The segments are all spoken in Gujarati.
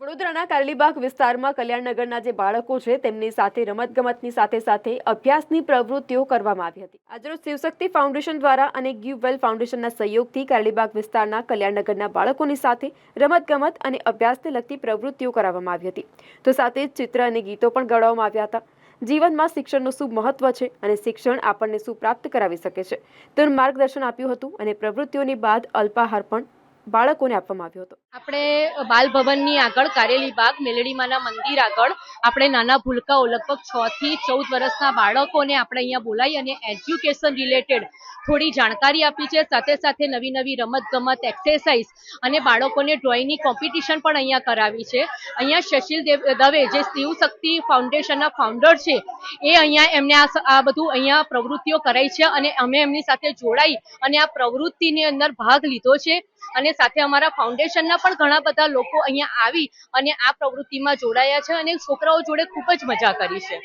વડોદરાના કારલીબાગ વિસ્તારમાં કલ્યાણનગરના જે બાળકો છે, તેમની સાથે રમતગમતની સાથે સાથે અભ્યાસની પ્રવૃત્તિઓ કરવામાં આવી હતી. આજરોજ શિવશક્તિ ફાઉન્ડેશન દ્વારા અને ગીવ વેલ ફાઉન્ડેશનના સહયોગથી કારલીબાગ વિસ્તારના કલ્યાણનગરના બાળકોની સાથે રમતગમત અને અભ્યાસને લગતી પ્રવૃત્તિઓ કરાવવામાં આવી હતી. તો સાથે જ ચિત્ર અને ગીતો પણ ગાવામાં આવ્યા હતા. જીવનમાં શિક્ષણનું શું મહત્વ છે અને શિક્ષણ આપણને શું પ્રાપ્ત કરાવી શકે છે? તેનું માર્ગદર્શન આપ્યું હતું અને પ્રવૃત્તિઓની બાદ અલ્પાહાર પણ બાળકોને આપવામાં આવ્યો હતો. આપણે બાલ ભવનની આગળ, કારેલી બાગ, મેલડીમાના મંદિર આગળ, આપણે નાના ભૂલકાઓ લગભગ છ થી ચૌદ વર્ષના બાળકોને આપણે અહીંયા બોલાવી અને એજ્યુકેશન રિલેટેડ થોડી જાણકારી આપી છે. સાથે સાથે નવી નવી રમત ગમત એક્સરસાઇઝ અને બાળકોને ડ્રોઈંગની કોમ્પિટિશન પણ અહીંયા કરાવી છે. અહીંયા શશીલ દેવ, દવે જે શિવ શક્તિ ફાઉન્ડેશનના ફાઉન્ડર છે, એ અહીંયા એમને આ બધું અહીંયા પ્રવૃત્તિઓ કરાઈ છે અને અમે એમની સાથે જોડાઈ અને આ પ્રવૃત્તિની અંદર ભાગ લીધો છે. અને સાથે અમારા ફાઉન્ડેશનના પણ ઘણા બધા લોકો અહીંયા આવી અને આ પ્રવૃત્તિમાં જોડાયા છે અને છોકરાઓ જોડે ખૂબ જ મજા કરી છે.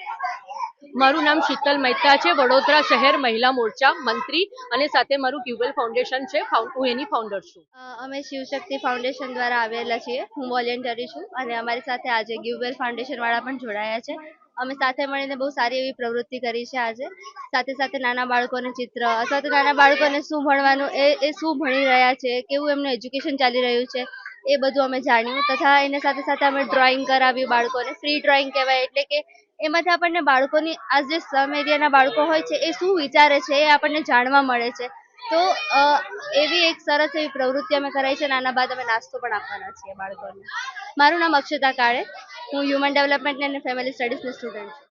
મારું નામ શીતલ મહેતા છે. વડોદરા શહેર મહિલા મોરચા મંત્રી અને સાથે મારું ક્યુબલ ફાઉન્ડેશન છે. હું એની ફાઉન્ડર છું. અમે શિવશક્તિ ફાઉન્ડેશન દ્વારા આવેલા છીએ. હું વોલેન્ટરી છું અને અમારી સાથે આજે ગિવવેલ ફાઉન્ડેશન વાળા પણ જોડાયા છે. અમે સાથે મળીને બહુ સારી એવી પ્રવૃત્તિ કરી છે આજે. સાથે સાથે નાના બાળકોને ચિત્ર અથવા તો નાના બાળકોને શું ભણવાનું, એ એ શું ભણી રહ્યા છે, કેવું એમનું એજ્યુકેશન ચાલી રહ્યું છે, એ બધું અમે જાણ્યું. તથા એના સાથે સાથે અમે ડ્રોઈંગ કરાવ્યું બાળકોને. ફ્રી ડ્રોઈંગ કહેવાય એટલે કે એમાંથી આપણને બાળકોની આ જે સ્લમ એરિયાના બાળકો હોય છે, એ શું વિચારે છે, એ આપણને જાણવા મળે છે. તો એવી એક સરસ એવી પ્રવૃત્તિ અમે કરાઈ છે અને આના બાદ અમે નાસ્તો પણ આપવાના છીએ બાળકોને. મારું નામ અક્ષતા કાળે, હું હ્યુમન ડેવલપમેન્ટ અને ફેમિલી સ્ટડીઝની સ્ટુડન્ટ છું.